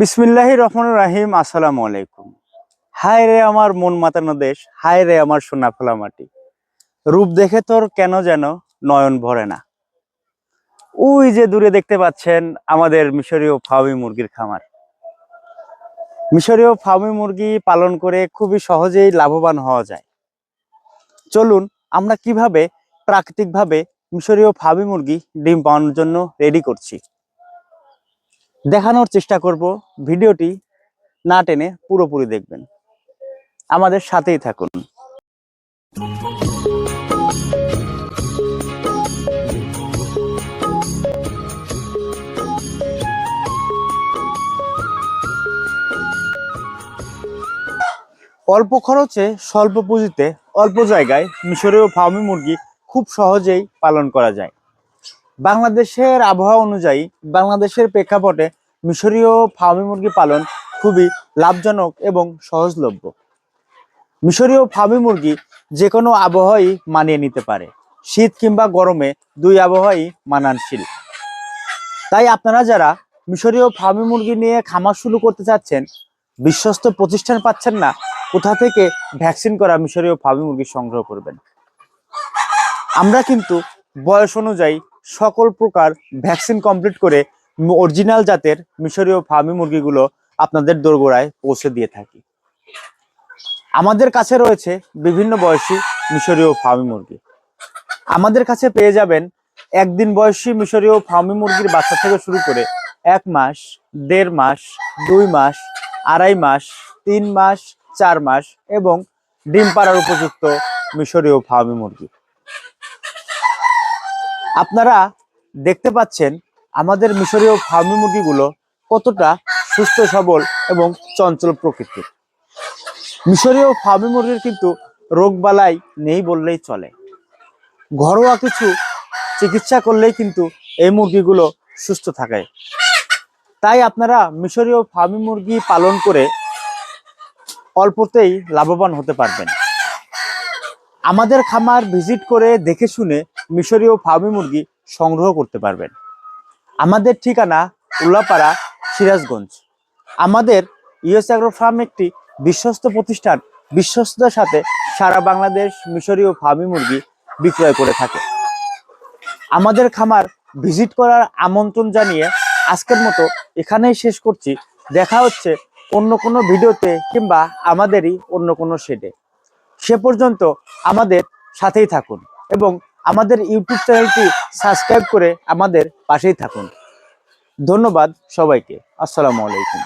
বিসমিল্লাহ রহমান রাহিম, আসসালামু আলাইকুম। হায় রে আমার মন মাতানো দেশ, হায় রে আমার সোনা ফোলা মাটি। রূপ দেখে তোর কেন যেন নয়ন ভরে না। ওই যে দূরে দেখতে পাচ্ছেন আমাদের মিশরীয় ফার্মি মুরগির খামার। মিশরীয় ফার্মি মুরগি পালন করে খুবই সহজেই লাভবান হওয়া যায়। চলুন, আমরা কীভাবে প্রাকৃতিকভাবে মিশরীয় ফার্মি মুরগি ডিম পাওয়ানোর জন্য রেডি করছি? দেখানোর চেষ্টা করব। ভিডিওটি না টেনে পুরোপুরি দেখবেন। আমাদের সাথেই থাকুন। অল্প খরচে স্বল্প পুঁজিতে অল্প জায়গায় মিশরীয় ফার্মি মুরগি খুব সহজেই পালন করা যায়। বাংলাদেশের আবহাওয়া অনুযায়ী বাংলাদেশের প্রেক্ষাপটে মিশরীয় ফার্মি মুরগি পালন খুবই লাভজনক এবং সহজলভ্য। মিশরীয় ফার্মি মুরগি যে কোনো আবহাওয়াই মানিয়ে নিতে পারে। শীত কিংবা গরমে দুই আবহাওয়াই মানানশীল তাই আপনারা যারা মিশরীয় ফার্মি মুরগি নিয়ে খামার শুরু করতে চাচ্ছেন, বিশ্বস্ত প্রতিষ্ঠান পাচ্ছেন না, কোথা থেকে ভ্যাকসিন করা মিশরীয় ফার্মি মুরগি সংগ্রহ করবেন? আমরা কিন্তু বয়স অনুযায়ী সকল প্রকার ভ্যাকসিন কমপ্লিট করে অরিজিনাল জাতের মিশরীয় ফার্মি মুরগিগুলো আপনাদের দোরগোড়ায় পৌঁছে দিয়ে থাকি। আমাদের কাছে রয়েছে বিভিন্ন বয়সী মিশরীয় ফার্মি মুরগি। আমাদের কাছে পেয়ে যাবেন একদিন বয়সী মিশরীয় ফার্মি মুরগির বাচ্চা থেকে শুরু করে এক মাস, দেড় মাস, দুই মাস, আড়াই মাস, তিন মাস, চার মাস এবং ডিম পাড়ার উপযুক্ত মিশরীয় ফার্মি মুরগি। আপনারা দেখতে পাচ্ছেন আমাদের মিশরীয় ফার্মি মুরগিগুলো কতটা সুস্থ, সবল এবং চঞ্চল প্রকৃতির? মিশরীয় ফার্মি মুরগির কিন্তু রোগবালাই নেই বললেই চলে। ঘরোয়া কিছু চিকিৎসা করলেই কিন্তু এই মুরগিগুলো সুস্থ থাকে। তাই আপনারা মিশরীয় ফার্মি মুরগি পালন করে অল্পতেই লাভবান হতে পারবেন। আমাদের খামার ভিজিট করে দেখে শুনে মিশরীয় ফার্মি মুরগি সংগ্রহ করতে পারবেন। আমাদের ঠিকানা উল্লাপাড়া, সিরাজগঞ্জ। আমাদের ইউএস অ্যাগ্রো ফার্ম একটি বিশ্বস্ত প্রতিষ্ঠান, বিশ্বস্ততার সাথে সারা বাংলাদেশ মিশরীয় ফার্মি মুরগি বিক্রয় করে থাকে। আমাদের খামার ভিজিট করার আমন্ত্রণ জানিয়ে আজকের মতো এখানেই শেষ করছি। দেখা হচ্ছে অন্য কোনো ভিডিওতে কিংবা আমাদেরই অন্য কোনো শেডে। সে পর্যন্ত আমাদের সাথেই থাকুন এবং আমাদের ইউটিউব চ্যানেলটি সাবস্ক্রাইব করে আমাদের পাশেই থাকুন। ধন্যবাদ সবাইকে। আসসালামু আলাইকুম।